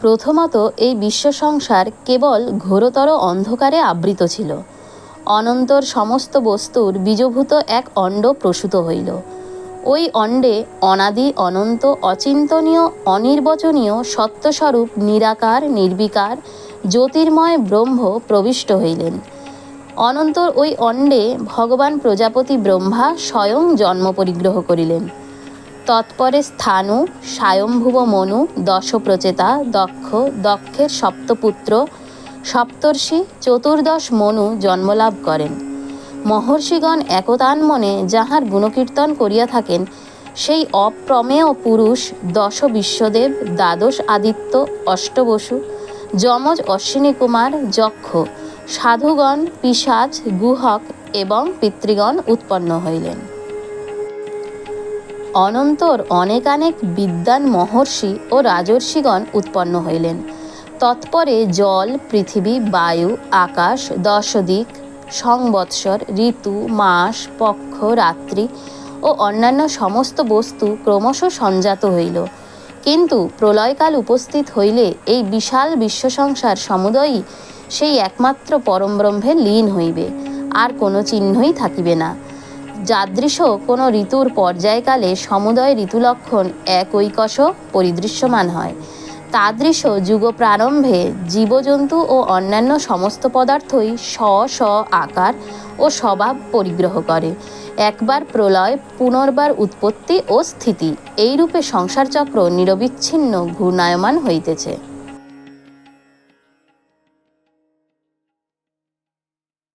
প্রথমত এই বিশ্ব সংসার কেবল ঘোরতর অন্ধকারে আবৃত ছিল। অনন্তর সমস্ত বস্তুর বীজভূত এক অণ্ড প্রসূত হইল। ওই অণ্ডে অনাদি, অনন্ত, অচিন্তনীয়, অনির্বচনীয়, সত্যস্বরূপ, নিরাকার, নির্বিকার, জ্যোতির্ময় ব্রহ্ম প্রবিষ্ট হইলেন। অনন্তর ওই অণ্ডে ভগবান প্রজাপতি ব্রহ্মা স্বয়ং জন্ম পরিগ্রহ করিলেন। তৎপরে স্থানু, স্বয়ম্ভুব মনু দশপ্রচেতা দক্ষ, দক্ষের সপ্তপুত্র, সপ্তর্ষি, চতুর্দশ মনু জন্মলাভ করেন। মহর্ষিগণ একতান মনে যাহার গুণকীর্তন করিয়া থাকেন, সেই অপ্রমেয় পুরুষ দশ বিশ্বদেব দ্বাদশ আদিত্য, অষ্টবসু, যমজ অশ্বিনী কুমার, যক্ষ, সাধুগণ পিসাচ গুহক এবং পিতৃগণ উৎপন্ন হইলেন। অনন্তর অনেকানেক বিদ্বান মহর্ষি ও রাজর্ষিগণ উৎপন্ন হইলেন। তৎপরে জল, পৃথিবী, বায়ু, আকাশ, দশদিক, সংবৎসর, ঋতু, মাস, পক্ষ, রাত্রি ও অন্যান্য সমস্ত বস্তু ক্রমশ সঞ্জাত হইল। কিন্তু প্রলয়কাল উপস্থিত হইলে এই বিশাল বিশ্ব সংসার সমুদয়ই সেই একমাত্র পরমব্রহ্মে লীন হইবে। আর কোনো চিহ্নই থাকিবে না। যাদৃশ কোনো ঋতুর পর্যায়কালে সমুদয় ঋতুলক্ষণ একৈকশ পরিদৃশ্যমান হয়। তাদৃশ যুগ প্রারম্ভে জীবজন্তু ও অন্যান্য সমস্ত পদার্থই স্ব স্ব আকার ও স্বভাব পরিগ্রহ করে। একবার প্রলয়, পুনর্বার উৎপত্তি ও স্থিতি, এইরূপে সংসারচক্র নিরবিচ্ছিন্ন ঘূর্ণায়মান হইতেছে।